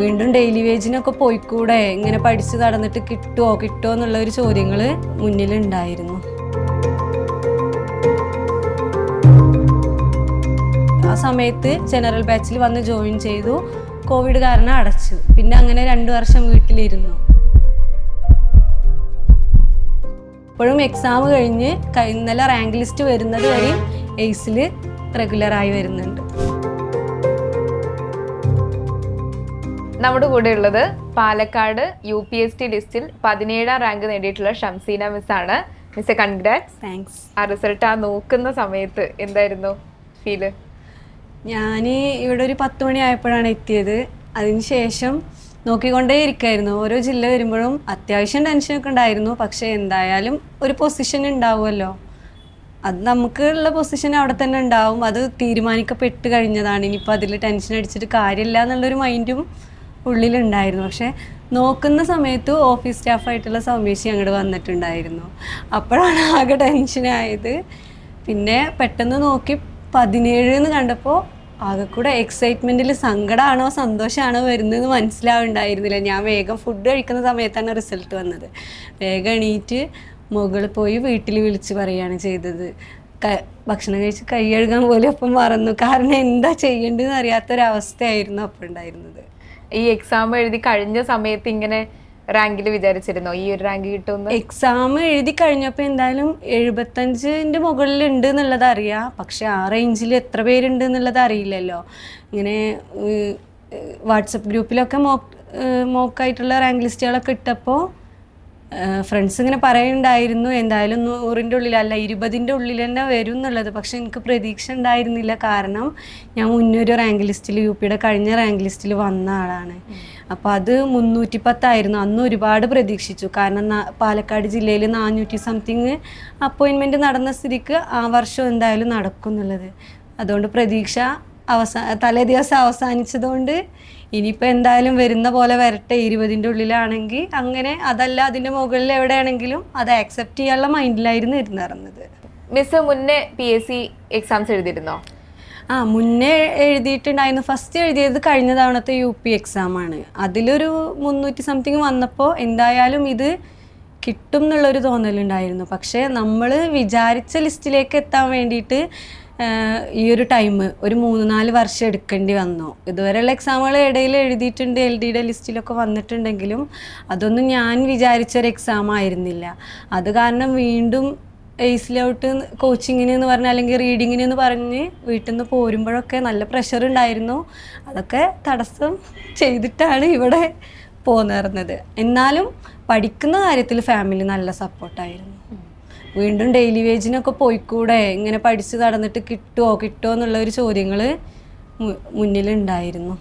വീണ്ടും ഡെയിലി വേജിനൊക്കെ പോയിക്കൂടെ? ഇങ്ങനെ പഠിച്ചു നടന്നിട്ട് കിട്ടുമോ കിട്ടുമോ എന്നുള്ള ഒരു ചോദ്യങ്ങൾ മുന്നിലുണ്ടായിരുന്നു. ആ സമയത്ത് ജനറൽ ബാച്ചിൽ വന്ന് ജോയിൻ ചെയ്തു. കോവിഡ് കാരണം അടച്ചു. പിന്നെ അങ്ങനെ രണ്ടു വർഷം വീട്ടിലിരുന്നു. ഇപ്പോഴും എക്സാം കഴിഞ്ഞ് ഇന്നലെ റാങ്ക് ലിസ്റ്റ് വരുന്നത് വരെയും എയ്സിൽ റെഗുലറായി വരുന്നുണ്ട്. നമ്മുടെ കൂടെ ഉള്ളത് Palakkad U P S T ലിസ്റ്റിൽ പതിനേഴാം റാങ്ക് നേടിയിട്ടുള്ള ഷംസീന മിസ് ആണ് മിസ് കൺഗ്രാറ്റ്സ് താങ്ക്സ് ആ റിസൾട്ട് ആ നോക്കുന്ന സമയത്ത് എന്തായിരുന്നു ഫീൽ ഞാൻ ഇവിടെ ഒരു പത്ത് മണി ആയപ്പോഴാണ് എത്തിയത്. അതിനുശേഷം നോക്കിക്കൊണ്ടേ ഇരിക്കായിരുന്നു. ഓരോ ജില്ല വരുമ്പോഴും അത്യാവശ്യം ടെൻഷനൊക്കെ ഉണ്ടായിരുന്നു. പക്ഷേ എന്തായാലും ഒരു പൊസിഷൻ ഉണ്ടാവുമല്ലോ. അത് നമുക്കുള്ള പൊസിഷൻ അവിടെ തന്നെ ഉണ്ടാവും. അത് തീരുമാനിക്കപ്പെട്ട് കഴിഞ്ഞതാണ്. ഇനിയിപ്പോൾ അതിൽ ടെൻഷൻ അടിച്ചിട്ട് കാര്യമില്ല എന്നുള്ളൊരു മൈൻഡും ഉള്ളിലുണ്ടായിരുന്നു. പക്ഷെ നോക്കുന്ന സമയത്ത് ഓഫീസ് സ്റ്റാഫായിട്ടുള്ള സൗമേശി അങ്ങോട്ട് വന്നിട്ടുണ്ടായിരുന്നു. അപ്പോഴാണ് ആകെ ടെൻഷനായത് പിന്നെ പെട്ടെന്ന് നോക്കി പതിനേഴ് എന്ന് കണ്ടപ്പോൾ ആകെ കൂടെ എക്സൈറ്റ്മെന്റിൽ സങ്കടമാണോ സന്തോഷമാണോ വരുന്നതെന്ന് മനസ്സിലാവുണ്ടായിരുന്നില്ല. ഞാൻ വേഗം ഫുഡ് കഴിക്കുന്ന സമയത്താണ് റിസൾട്ട് വന്നത്. വേഗം എണീറ്റ് മുകളിൽ പോയി വീട്ടിൽ വിളിച്ച് പറയുകയാണ് ചെയ്തത്. ഭക്ഷണം കഴിച്ച് കൈ കഴുകാൻ പോലും അപ്പം മറന്നു. കാരണം എന്താ ചെയ്യേണ്ടതെന്ന് അറിയാത്തൊരവസ്ഥയായിരുന്നു അപ്പോൾ ഉണ്ടായിരുന്നത്. ഈ എക്സാം എഴുതി കഴിഞ്ഞ സമയത്ത് ഇങ്ങനെ റാങ്കിൽ വിചാരിച്ചിരുന്നോ? ഈ ഒരു റാങ്ക് കിട്ടുമെന്ന്? എക്സാം എഴുതി കഴിഞ്ഞപ്പോൾ എന്തായാലും എഴുപത്തഞ്ചിന്റെ മുകളിൽ ഉണ്ട് എന്നുള്ളത് അറിയാം. പക്ഷെ ആ റേഞ്ചിൽ എത്ര പേരുണ്ട് എന്നുള്ളത് അറിയില്ലല്ലോ. ഇങ്ങനെ വാട്സപ്പ് ഗ്രൂപ്പിലൊക്കെ മോക്ക് മോക്കായിട്ടുള്ള റാങ്ക് ലിസ്റ്റുകളൊക്കെ ഇട്ടപ്പോൾ ഫ്രണ്ട്സ് ഇങ്ങനെ പറയുന്നുണ്ടായിരുന്നു എന്തായാലും നൂറിന്റെ ഉള്ളിലല്ല ഇരുപതിന്റെ ഉള്ളിൽ തന്നെ വരും എന്നുള്ളത്. പക്ഷെ എനിക്ക് പ്രതീക്ഷ ഉണ്ടായിരുന്നില്ല. കാരണം ഞാൻ മുന്നൊരു റാങ്ക് ലിസ്റ്റിൽ യു പിയുടെ കഴിഞ്ഞ റാങ്ക് ലിസ്റ്റിൽ വന്ന ആളാണ്. അപ്പോൾ അത് മുന്നൂറ്റി പത്തായിരുന്നു അന്ന് ഒരുപാട് പ്രതീക്ഷിച്ചു. കാരണം പാലക്കാട് ജില്ലയിൽ നാനൂറ്റി സംതിങ് അപ്പോയിൻമെന്റ് നടന്ന സ്ഥിതിക്ക് ആ വർഷം എന്തായാലും നടക്കും എന്നുള്ളത് അതുകൊണ്ട് പ്രതീക്ഷ അവസാ തലേ ദിവസം അവസാനിച്ചതുകൊണ്ട് ഇനിയിപ്പോൾ എന്തായാലും വരുന്ന പോലെ വരട്ടെ ഇരുപതിന്റെ ഉള്ളിലാണെങ്കിൽ. അങ്ങനെ അതല്ല അതിന്റെ മുകളിൽ എവിടെയാണെങ്കിലും അത് ആക്സെപ്റ്റ് ചെയ്യാനുള്ള മൈൻഡിലായിരുന്നു ഇരുന്നിറങ്ങുന്നത് മിസ് മുന്നേ പി എസ് സി എക്സാംസ് എഴുതിയിരുന്നോ? ആ മുന്നേ എഴുതിയിട്ടുണ്ടായിരുന്നു. ഫസ്റ്റ് എഴുതിയത് കഴിഞ്ഞ തവണത്തെ യു പി എക്സാം ആണ്. അതിലൊരു മുന്നൂറ്റി സംതിങ് വന്നപ്പോൾ എന്തായാലും ഇത് കിട്ടും എന്നുള്ളൊരു തോന്നലുണ്ടായിരുന്നു. പക്ഷേ നമ്മൾ വിചാരിച്ച ലിസ്റ്റിലേക്ക് എത്താൻ വേണ്ടിയിട്ട് ഈ ഒരു ടൈം ഒരു മൂന്ന് നാല് വർഷം എടുക്കേണ്ടി വന്നു. ഇതുവരെയുള്ള എക്സാമുകൾ ഇടയിൽ എഴുതിയിട്ടുണ്ട് എൽ ഡിയുടെ ലിസ്റ്റിലൊക്കെ വന്നിട്ടുണ്ടെങ്കിലും അതൊന്നും ഞാൻ വിചാരിച്ചൊരു എക്സാം ആയിരുന്നില്ല. അത് കാരണം വീണ്ടും എയ്സിലോട്ട് കോച്ചിങ്ങിന് എന്ന് പറഞ്ഞ അല്ലെങ്കിൽ റീഡിങ്ങിന് എന്ന് പറഞ്ഞ് വീട്ടിൽ നിന്ന് പോരുമ്പോഴൊക്കെ നല്ല പ്രഷർ ഉണ്ടായിരുന്നു. അതൊക്കെ തടസ്സം ചെയ്തിട്ടാണ് ഇവിടെ പോന്നിരുന്നത് എന്നാലും പഠിക്കുന്ന കാര്യത്തിൽ ഫാമിലി നല്ല സപ്പോർട്ടായിരുന്നു വീണ്ടും ഡെയിലി വേജിനൊക്കെ പോയിക്കൂടെ? ഇങ്ങനെ പഠിച്ച് നടന്നിട്ട് കിട്ടുമോ കിട്ടുമോ എന്നുള്ള ഒരു ചോദ്യങ്ങൾ മുന്നിലുണ്ടായിരുന്നു.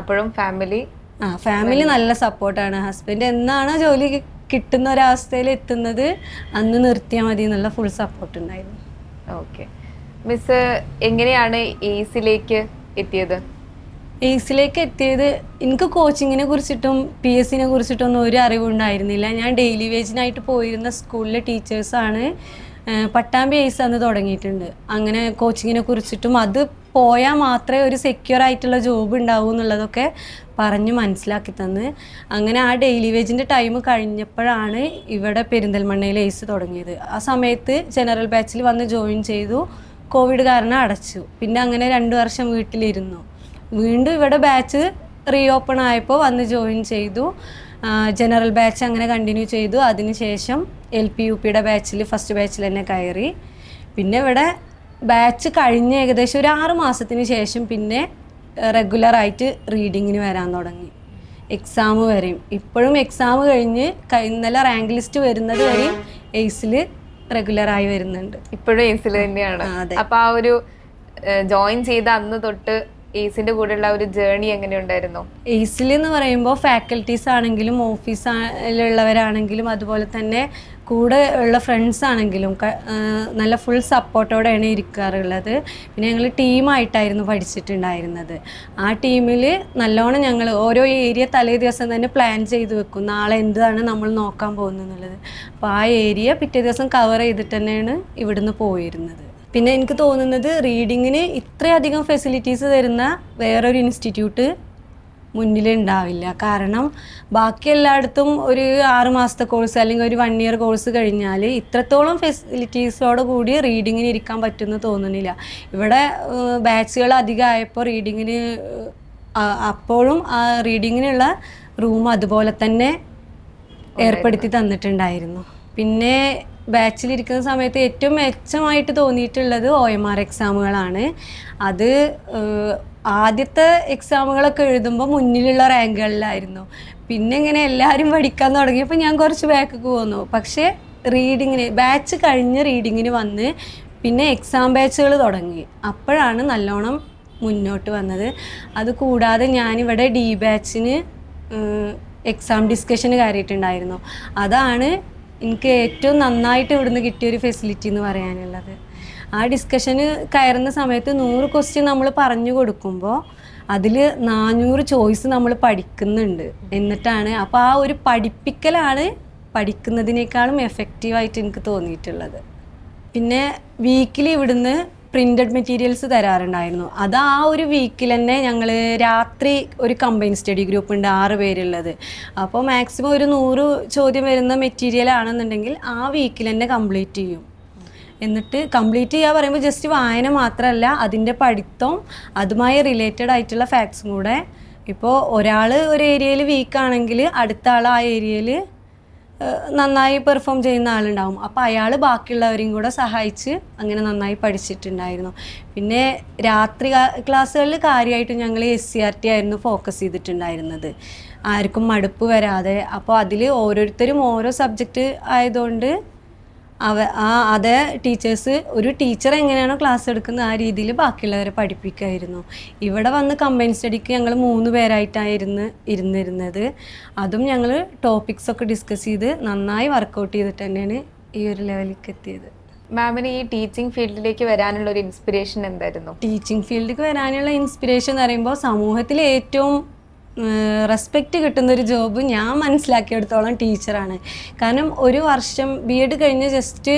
അപ്പോഴും ഫാമിലി ആ ഫാമിലി നല്ല സപ്പോർട്ടാണ് ഹസ്ബൻഡ് എന്നാണ് ജോലി കിട്ടുന്ന ഒരവസ്ഥയിൽ എത്തുന്നത് അന്ന് നിർത്തിയാൽ മതി എന്നുള്ള ഫുൾ സപ്പോർട്ട് ഉണ്ടായിരുന്നു ഓക്കെ മിസ് എങ്ങനെയാണ് എയ്സിലേക്ക് എത്തിയത്? എയ്സിലേക്ക് എത്തിയത് എനിക്ക് കോച്ചിങ്ങിനെ കുറിച്ചിട്ടും പി എസ് സിനെ കുറിച്ചിട്ടൊന്നും ഒരു അറിവുണ്ടായിരുന്നില്ല. ഞാൻ ഡെയിലി വേജിനായിട്ട് പോയിരുന്ന സ്കൂളിലെ ടീച്ചേഴ്സാണ് പട്ടാമ്പി എയ്സ് അന്ന് തുടങ്ങിയിട്ടുണ്ട്. അങ്ങനെ കോച്ചിങ്ങിനെ കുറിച്ചിട്ടും അത് പോയാൽ മാത്രമേ ഒരു സെക്യൂർ ആയിട്ടുള്ള ജോബ് ഉണ്ടാവൂ എന്നുള്ളതൊക്കെ പറഞ്ഞ് മനസ്സിലാക്കി തന്ന്. അങ്ങനെ ആ ഡെയിലി വേജിന്റെ ടൈം കഴിഞ്ഞപ്പോഴാണ് ഇവിടെ പെരിന്തൽമണ്ണയിൽ എയ്സ് തുടങ്ങിയത്. ആ സമയത്ത് ജനറൽ ബാച്ചിൽ വന്ന് ജോയിൻ ചെയ്തു. കോവിഡ് കാരണം അടച്ചു. പിന്നെ അങ്ങനെ രണ്ട് വർഷം വീട്ടിലിരുന്നു. വീണ്ടും ഇവിടെ ബാച്ച് റീ ഓപ്പൺ ആയപ്പോൾ വന്ന് ജോയിൻ ചെയ്തു. ജനറൽ ബാച്ച് അങ്ങനെ കണ്ടിന്യൂ ചെയ്തു. അതിനുശേഷം എൽ പി യു പിയുടെ ബാച്ചിൽ ഫസ്റ്റ് ബാച്ചിൽ തന്നെ കയറി. പിന്നെ ഇവിടെ ബാച്ച് കഴിഞ്ഞ് ഏകദേശം ഒരു ആറ് മാസത്തിന് ശേഷം പിന്നെ റെഗുലറായിട്ട് റീഡിങ്ങിന് വരാൻ തുടങ്ങി. എക്സാം വരെയും. ഇപ്പോഴും എക്സാം കഴിഞ്ഞ് ഇന്നലെ റാങ്ക് ലിസ്റ്റ് വരുന്നത് വരെയും എയ്സിൽ റെഗുലറായി വരുന്നുണ്ട്. ഇപ്പോഴും എയ്സിൽ തന്നെയാണ്. അപ്പോൾ ആ ഒരു ജോയിൻ ചെയ്ത അന്ന് തൊട്ട് എയ്സിന്റെ കൂടെയുള്ള ഒരു ജേർണി എങ്ങനെ ഉണ്ടായിരുന്നു എയ്സിൽ എന്ന് പറയുമ്പോൾ ഫാക്കൽറ്റീസ് ആണെങ്കിലും ഓഫീസിലുള്ളവരാണെങ്കിലും അതുപോലെ തന്നെ കൂടെ ഉള്ള ഫ്രണ്ട്സ് ആണെങ്കിലും നല്ല ഫുൾ സപ്പോർട്ടോടെയാണ് ഇരിക്കാറുള്ളത്. പിന്നെ ഞങ്ങൾ ടീമായിട്ടായിരുന്നു പഠിച്ചിട്ടുണ്ടായിരുന്നത്. ആ ടീമിൽ നല്ലോണം ഞങ്ങൾ ഓരോ ഏരിയ തലേ ദിവസം തന്നെ പ്ലാൻ ചെയ്ത് വെക്കും നാളെ എന്താണ് നമ്മൾ നോക്കാൻ പോകുന്നത് എന്നുള്ളത്. അപ്പോൾ ആ ഏരിയ പിറ്റേ ദിവസം കവർ ചെയ്തിട്ട് തന്നെയാണ് ഇവിടുന്ന് പോയിരുന്നത്. പിന്നെ എനിക്ക് തോന്നുന്നത് റീഡിങ്ങിന് ഇത്രയധികം ഫെസിലിറ്റീസ് തരുന്ന വേറൊരു ഇൻസ്റ്റിറ്റ്യൂട്ട് മുന്നിലുണ്ടാവില്ല. കാരണം ബാക്കി എല്ലായിടത്തും ഒരു ആറ് മാസത്തെ കോഴ്സ് അല്ലെങ്കിൽ ഒരു വൺ ഇയർ കോഴ്സ് കഴിഞ്ഞാൽ ഇത്രത്തോളം ഫെസിലിറ്റീസോട് കൂടി റീഡിങ്ങിന് ഇരിക്കാൻ പറ്റുമെന്ന് തോന്നുന്നില്ല. ഇവിടെ ബാച്ചുകൾ അധികമായപ്പോൾ റീഡിങ്ങിന് അപ്പോഴും ആ റീഡിങ്ങിനുള്ള റൂം അതുപോലെ തന്നെ ഏർപ്പെടുത്തി തന്നിട്ടുണ്ടായിരുന്നു. പിന്നെ ബാച്ചിലിരിക്കുന്ന സമയത്ത് ഏറ്റവും മെച്ചമായിട്ട് തോന്നിയിട്ടുള്ളത് ഒ എം ആർ എക്സാമുകളാണ് അത് ആദ്യത്തെ എക്സാമുകളൊക്കെ എഴുതുമ്പോൾ മുന്നിലുള്ള റാങ്കുകളിലായിരുന്നു പിന്നെ ഇങ്ങനെ എല്ലാവരും പഠിക്കാൻ തുടങ്ങിയപ്പോൾ ഞാൻ കുറച്ച് ബാക്കൊക്കെ പോന്നു. പക്ഷേ റീഡിങ്ങിന് ബാച്ച് കഴിഞ്ഞ് റീഡിങ്ങിന് വന്ന് പിന്നെ എക്സാം ബാച്ചുകൾ തുടങ്ങി. അപ്പോഴാണ് നല്ലോണം മുന്നോട്ട് വന്നത്. അത് കൂടാതെ ഞാനിവിടെ ഡി ബാച്ചിന് എക്സാം ഡിസ്കഷന് കയറിയിട്ടുണ്ടായിരുന്നു. അതാണ് എനിക്ക് ഏറ്റവും നന്നായിട്ട് ഇവിടുന്ന് കിട്ടിയൊരു ഫെസിലിറ്റി എന്ന് പറയാനുള്ളത്. ആ ഡിസ്കഷന് കയറുന്ന സമയത്ത് നൂറ് ക്വസ്റ്റ്യൻ നമ്മൾ പറഞ്ഞു കൊടുക്കുമ്പോൾ അതിൽ നാനൂറ് ചോയ്സ് നമ്മൾ പഠിക്കുന്നുണ്ട്. എന്നിട്ടാണ് അപ്പോൾ ആ ഒരു പഠിപ്പിക്കലാണ് പഠിക്കുന്നതിനേക്കാളും എഫക്റ്റീവായിട്ട് എനിക്ക് തോന്നിയിട്ടുള്ളത്. പിന്നെ വീക്കിലി ഇവിടുന്ന് പ്രിന്റഡ് മെറ്റീരിയൽസ് തരാറുണ്ടായിരുന്നു. അത് ആ ഒരു വീക്കിൽ തന്നെ ഞങ്ങൾ രാത്രി ഒരു കമ്പൈൻ സ്റ്റഡി ഗ്രൂപ്പ് ഉണ്ട് ആറ് പേരുള്ളത്. അപ്പോൾ മാക്സിമം ഒരു നൂറ് ചോദ്യം വരുന്ന മെറ്റീരിയൽ ആണെന്നുണ്ടെങ്കിൽ ആ വീക്കിൽ തന്നെ കംപ്ലീറ്റ് ചെയ്യും. എന്നിട്ട് കംപ്ലീറ്റ് ചെയ്യുക പറയുമ്പോൾ ജസ്റ്റ് വായന മാത്രമല്ല അതിന്റെ പഠിത്തം അതുമായി റിലേറ്റഡ് ആയിട്ടുള്ള ഫാക്ട്സും കൂടെ. ഇപ്പോൾ ഒരാൾ ഒരു ഏരിയയിൽ വീക്കാണെങ്കിൽ അടുത്ത ആൾ ആ ഏരിയയിൽ നന്നായി പെർഫോം ചെയ്യുന്ന ആളുണ്ടാവും. അപ്പോൾ അയാൾ ബാക്കിയുള്ളവരെയും കൂടെ സഹായിച്ച് അങ്ങനെ നന്നായി പഠിച്ചിട്ടുണ്ടായിരുന്നു. പിന്നെ രാത്രി ക്ലാസ്സുകളിൽ കാര്യമായിട്ട് ഞങ്ങൾ എസ് സി ആർ ടി ആയിരുന്നു ഫോക്കസ് ചെയ്തിട്ടുണ്ടായിരുന്നത്. ആർക്കും മടുപ്പ് വരാതെ. അപ്പോൾ അതിൽ ഓരോരുത്തരും ഓരോ സബ്ജക്റ്റ് ആയതുകൊണ്ട് അവ ആ അതേ ടീച്ചേഴ്സ് ഒരു ടീച്ചർ എങ്ങനെയാണോ ക്ലാസ് എടുക്കുന്നത് ആ രീതിയിൽ ബാക്കിയുള്ളവരെ പഠിപ്പിക്കുമായിരുന്നു ഇവിടെ വന്ന് കമ്പൈൻ സ്റ്റഡിക്ക് ഞങ്ങൾ മൂന്ന് പേരായിട്ടായിരുന്നു ഇരുന്നിരുന്നത്. അതും ഞങ്ങൾ ടോപ്പിക്സ് ഒക്കെ ഡിസ്കസ് ചെയ്ത് നന്നായി വർക്കൗട്ട് ചെയ്തിട്ട് തന്നെയാണ് ഈ ഒരു ലെവലിലേക്ക് എത്തിയത്. മാമിന് ഈ ടീച്ചിങ് ഫീൽഡിലേക്ക് വരാനുള്ള ഒരു ഇൻസ്പിറേഷൻ എന്തായിരുന്നു? ടീച്ചിങ് ഫീൽഡിലേക്ക് വരാനുള്ള ഇൻസ്പിറേഷൻ എന്ന് പറയുമ്പോൾ സമൂഹത്തിൽ ഏറ്റവും റെസ്പെക്റ്റ് കിട്ടുന്നൊരു ജോബ് ഞാൻ മനസ്സിലാക്കിയെടുത്തോളം ടീച്ചറാണ്. കാരണം ഒരു വർഷം ബി എഡ് കഴിഞ്ഞ് ജസ്റ്റ്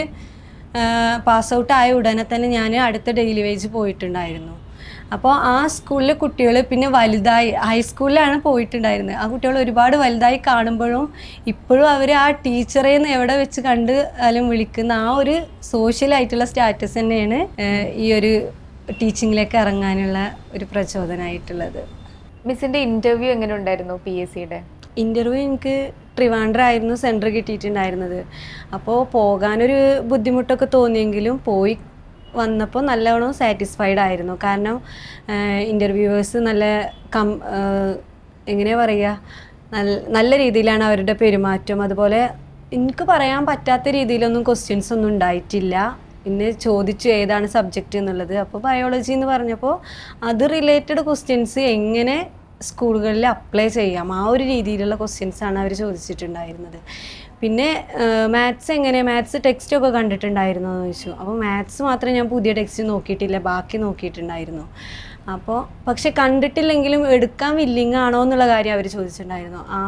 പാസ് ഔട്ട് ആയ ഉടനെ തന്നെ ഞാൻ അടുത്ത ഡെയിലി വേജ് പോയിട്ടുണ്ടായിരുന്നു. അപ്പോൾ ആ സ്കൂളിലെ കുട്ടികൾ പിന്നെ വലുതായി ഹൈസ്കൂളിലാണ് പോയിട്ടുണ്ടായിരുന്നത്. ആ കുട്ടികൾ ഒരുപാട് വലുതായി കാണുമ്പോഴും ഇപ്പോഴും അവർ ആ ടീച്ചറെ നിന്ന് എവിടെ വെച്ച് കണ്ട് ആലും വിളിക്കുന്ന ആ ഒരു സോഷ്യലായിട്ടുള്ള സ്റ്റാറ്റസ് തന്നെയാണ് ഈ ഒരു ടീച്ചിങ്ങിലേക്ക് ഇറങ്ങാനുള്ള ഒരു പ്രചോദനമായിട്ടുള്ളത് മിസ്സിന്റെ ഇന്റർവ്യൂ എങ്ങനെ ഉണ്ടായിരുന്നു പി എസ് സിയുടെ ഇന്റർവ്യൂ എനിക്ക് ട്രിവാൻഡ്രം ആയിരുന്നു സെന്റർ കിട്ടിയിട്ടുണ്ടായിരുന്നത്. അപ്പോൾ പോകാനൊരു ബുദ്ധിമുട്ടൊക്കെ തോന്നിയെങ്കിലും പോയി വന്നപ്പോൾ നല്ലവണ്ണം സാറ്റിസ്ഫൈഡ് ആയിരുന്നു. കാരണം ഇന്റർവ്യൂവേഴ്സ് നല്ല കം എങ്ങനെ പറയുക നല്ല നല്ല രീതിയിലാണ് അവരുടെ പെരുമാറ്റം. അതുപോലെ എനിക്ക് പറയാൻ പറ്റാത്ത രീതിയിലൊന്നും ക്വസ്റ്റ്യൻസ് ഒന്നും ഉണ്ടായിട്ടില്ല. പിന്നെ ചോദിച്ചു ഏതാണ് സബ്ജക്റ്റ് എന്നുള്ളത്. അപ്പോൾ ബയോളജി എന്ന് പറഞ്ഞപ്പോൾ അത് റിലേറ്റഡ് ക്വസ്റ്റ്യൻസ് എങ്ങനെ സ്കൂളുകളിൽ അപ്ലൈ ചെയ്യാം. ആ ഒരു രീതിയിലുള്ള ക്വസ്റ്റ്യൻസ് ആണ് അവർ ചോദിച്ചിട്ടുണ്ടായിരുന്നത്. പിന്നെ മാത്സ് എങ്ങനെ? മാത്സ് ടെക്സ്റ്റ് ഒക്കെ കണ്ടിട്ടുണ്ടായിരുന്നോ എന്ന് ചോദിച്ചു. അപ്പോൾ മാത്സ് മാത്രമേ ഞാൻ പുതിയ ടെക്സ്റ്റ് നോക്കിയിട്ടില്ല. ബാക്കി നോക്കിയിട്ടുണ്ടായിരുന്നു. അപ്പോൾ പക്ഷെ കണ്ടിട്ടില്ലെങ്കിലും എടുക്കാൻ വില്ലിങ് ആണോ എന്നുള്ള കാര്യം അവർ ചോദിച്ചിട്ടുണ്ടായിരുന്നു. ആ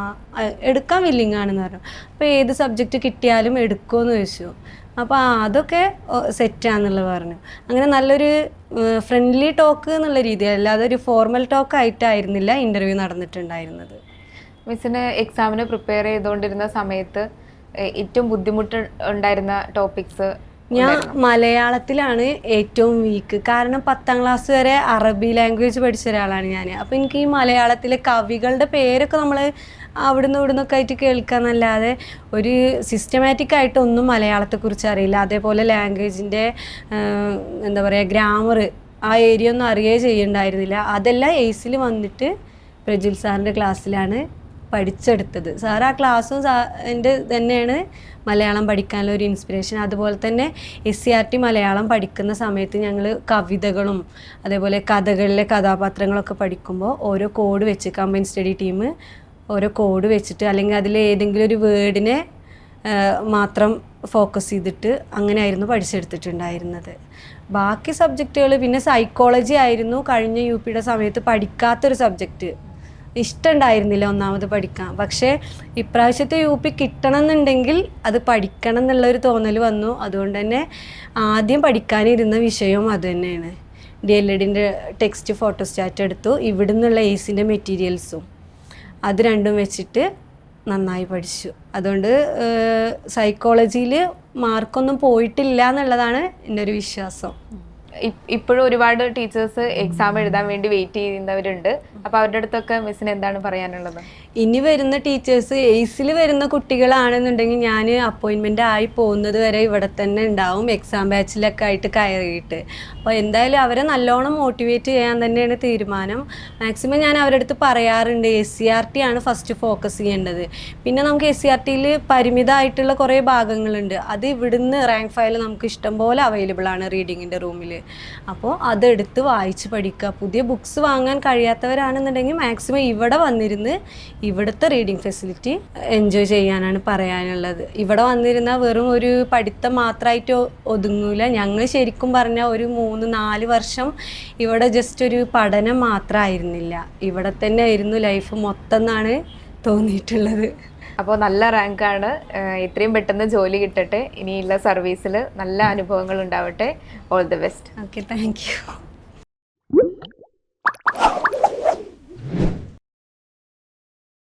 എടുക്കാൻ വില്ലിങ് ആണെന്ന് പറഞ്ഞു. അപ്പോൾ ഏത് സബ്ജക്റ്റ് കിട്ടിയാലും എടുക്കുമെന്ന് ചോദിച്ചു. അപ്പോൾ അതൊക്കെ സെറ്റാന്നുള്ളത് പറഞ്ഞു. അങ്ങനെ നല്ലൊരു ഫ്രണ്ട്ലി ടോക്ക് എന്നുള്ള രീതി അല്ലാതെ ഒരു ഫോർമൽ ടോക്ക് ആയിട്ടായിരുന്നില്ല ഇന്റർവ്യൂ നടന്നിട്ടുണ്ടായിരുന്നത്. മിസ്സിന് എക്സാമിന് പ്രിപ്പയർ ചെയ്തുകൊണ്ടിരുന്ന സമയത്ത് ഏറ്റവും ബുദ്ധിമുട്ട് ഉണ്ടായിരുന്ന ടോപ്പിക്സ് ഞാൻ മലയാളത്തിലാണ് ഏറ്റവും വീക്ക് കാരണം പത്താം ക്ലാസ് വരെ അറബി ലാംഗ്വേജ് പഠിച്ച ഒരാളാണ് ഞാൻ. അപ്പോൾ എനിക്ക് ഈ മലയാളത്തിലെ കവികളുടെ പേരൊക്കെ നമ്മൾ അവിടുന്ന് ഇവിടുന്ന് ഒക്കെ ആയിട്ട് കേൾക്കാന്നല്ലാതെ ഒരു സിസ്റ്റമാറ്റിക് ആയിട്ടൊന്നും മലയാളത്തെക്കുറിച്ച് അറിയില്ല. അതേപോലെ ലാംഗ്വേജിന്റെ എന്താ പറയുക ഗ്രാമർ ആ ഏരിയ ഒന്നും അറിയേ ചെയ്യുണ്ടായിരുന്നില്ല. അതെല്ലാം എയ്സിൽ വന്നിട്ട് പ്രജുൽ സാറിന്റെ ക്ലാസ്സിലാണ് പഠിച്ചെടുത്തത്. സാർ ആ ക്ലാസ്സും എന്റെ തന്നെയാണ് മലയാളം പഠിക്കാനുള്ള ഒരു ഇൻസ്പിറേഷൻ അതുപോലെ തന്നെ S C R T Malayalam പഠിക്കുന്ന സമയത്ത് ഞങ്ങൾ കവിതകളും അതേപോലെ കഥകളിലെ കഥാപാത്രങ്ങളൊക്കെ പഠിക്കുമ്പോൾ ഓരോ കോഡ് വെച്ച് കമ്പൈൻ സ്റ്റഡി ടീം ഓരോ കോഡ് വെച്ചിട്ട് അല്ലെങ്കിൽ അതിൽ ഏതെങ്കിലും ഒരു വേർഡിനെ മാത്രം ഫോക്കസ് ചെയ്തിട്ട് അങ്ങനെയായിരുന്നു പഠിച്ചെടുത്തിട്ടുണ്ടായിരുന്നത്. ബാക്കി സബ്ജക്റ്റുകൾ പിന്നെ സൈക്കോളജി ആയിരുന്നു. കഴിഞ്ഞ യു പിയുടെ സമയത്ത് പഠിക്കാത്തൊരു സബ്ജക്റ്റ് ഇഷ്ടമുണ്ടായിരുന്നില്ല ഒന്നാമത് പഠിക്കാൻ. പക്ഷേ ഇപ്രാവശ്യത്തെ യു പി കിട്ടണം എന്നുണ്ടെങ്കിൽ അത് പഠിക്കണം എന്നുള്ളൊരു തോന്നൽ വന്നു. അതുകൊണ്ട് തന്നെ ആദ്യം പഠിക്കാനിരുന്ന വിഷയവും അത് തന്നെയാണ്. ഡി എൽ എഡിന്റെ ടെക്സ്റ്റ് ഫോട്ടോസ്റ്റാറ്റ് എടുത്തു. ഇവിടുന്നുള്ള എയ്സിന്റെ മെറ്റീരിയൽസും അത് രണ്ടും വെച്ചിട്ട് നന്നായി പഠിച്ചു. അതുകൊണ്ട് സൈക്കോളജിയിൽ മാർക്കൊന്നും പോയിട്ടില്ല എന്നുള്ളതാണ് എന്റെ ഒരു വിശ്വാസം. ഇപ്പോഴും ഒരുപാട് ടീച്ചേഴ്സ് എക്സാം എഴുതാൻ വേണ്ടി വെയിറ്റ് ചെയ്യുന്നവരുണ്ട്. അപ്പൊ അവരുടെ അടുത്തൊക്കെ മിസ്സിന് എന്താണ് പറയാനുള്ളത്? ഇനി വരുന്ന ടീച്ചേഴ്സ് എയ്സിൽ വരുന്ന കുട്ടികളാണെന്നുണ്ടെങ്കിൽ ഞാൻ അപ്പോയിൻമെന്റ് ആയി പോകുന്നത് വരെ ഇവിടെ തന്നെ ഉണ്ടാവും. എക്സാം ബാച്ചിലൊക്കെ ആയിട്ട് കയറിയിട്ട്. അപ്പോൾ എന്തായാലും അവരെ നല്ലോണം മോട്ടിവേറ്റ് ചെയ്യാൻ തന്നെയാണ് തീരുമാനം. മാക്സിമം ഞാൻ അവരുടെ അടുത്ത് പറയാറുണ്ട് എസ് സി ആർ ടി ആണ് ഫസ്റ്റ് ഫോക്കസ് ചെയ്യേണ്ടത്. പിന്നെ നമുക്ക് എസ് സി ആർ ടിയിൽ പരിമിതമായിട്ടുള്ള കുറേ ഭാഗങ്ങളുണ്ട്. അത് ഇവിടുന്ന് റാങ്ക് ഫയൽ നമുക്ക് ഇഷ്ടംപോലെ അവൈലബിൾ ആണ് റീഡിങ്ങിന്റെ റൂമിൽ അപ്പോൾ അതെടുത്ത് വായിച്ച് പഠിക്കുക. പുതിയ ബുക്സ് വാങ്ങാൻ കഴിയാത്തവരാണെന്നുണ്ടെങ്കിൽ മാക്സിമം ഇവിടെ വന്നിരുന്ന് ഇവിടുത്തെ റീഡിങ് ഫെസിലിറ്റി എൻജോയ് ചെയ്യാനാണ് പറയാനുള്ളത്. ഇവിടെ വന്നിരുന്നാൽ വെറും ഒരു പഠിത്തം മാത്രമായിട്ട് ഒതുങ്ങൂല. ഞങ്ങൾ ശരിക്കും പറഞ്ഞാൽ ഒരു മൂന്ന് നാല് വർഷം ഇവിടെ ജസ്റ്റ് ഒരു പഠനം മാത്രമായിരുന്നില്ല. ഇവിടെ തന്നെ ആയിരുന്നു ലൈഫ് മൊത്തം എന്നാണ് തോന്നിയിട്ടുള്ളത്. അപ്പോൾ നല്ല റാങ്കാണ്. ഇത്രയും പെട്ടെന്ന് ജോലി കിട്ടട്ടെ. ഇനിയുള്ള സർവീസിൽ നല്ല അനുഭവങ്ങൾ ഉണ്ടാവട്ടെ. All the best okay thank you